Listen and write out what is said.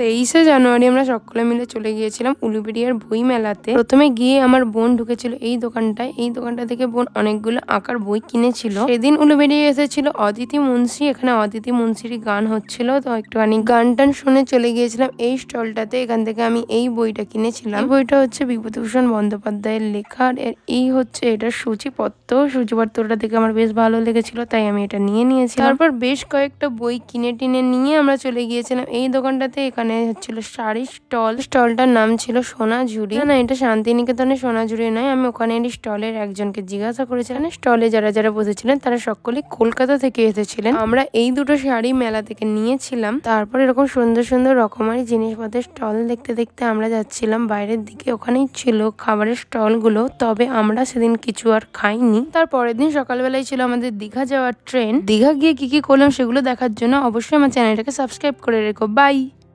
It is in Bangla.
তেইশে জানুয়ারি আমরা সকলে মিলে চলে গিয়েছিলাম উলুবেড়িয়ার বই মেলাতে। প্রথমে গিয়ে আমার বোন ঢুকেছিল এই দোকানটায়। এই দোকানটা থেকে বোন অনেকগুলো আঁকার বই কিনেছিল। সেদিন উলুবেড়িয়া এসেছিল অদিতি মুন্সি। এখানে অদিতি মুন্সিরই গান হচ্ছিল। তো একটুখানি গান টান শুনে চলে গিয়েছিলাম এই স্টলটাতে। এখান থেকে আমি এই বইটা কিনেছিলাম। বইটা হচ্ছে বিভূতিভূষণ বন্দ্যোপাধ্যায়ের লেখা। আর এই হচ্ছে এটা সূচিপত্র। সূচিপত্রটা দেখে আমার বেশ ভালো লেগেছিল, তাই আমি এটা নিয়ে নিয়েছি তারপর বেশ কয়েকটা বই কিনে টিনে নিয়ে আমরা চলে গিয়েছিলাম এই দোকানটাতে। এখানে হচ্ছিল শাড়ির স্টল। স্টলটার নাম ছিল সোনাঝুরি। না না, এটা শান্তিনিকেতনের সোনাঝুরি নয়। আমি ওখানে এই স্টলের একজনকে জিজ্ঞাসা করেছিলাম। স্টলে যারা যারা বসেছিলেন, তারা সকলেই কলকাতা থেকে এসেছিলেন। আমরা এই দুটো শাড়ি মেলা থেকে নিয়েছিলাম। তারপর এরকম সুন্দর সুন্দর রকমারি জিনিসপত্রের স্টল দেখতে দেখতে আমরা যাচ্ছিলাম। বাইরের দিকে ওখানেই ছিল খাবারের স্টলগুলো তবে আমরা সেদিন কিছু আর খাইনি। তার পরের দিন সকালবেলায় ছিল আমাদের দীঘা যাওয়ার ট্রেন। দীঘা গিয়ে কি কি করলাম সেগুলো দেখার জন্য অবশ্যই আমার চ্যানেলটাকে সাবস্ক্রাইব করে রেখো। বাই!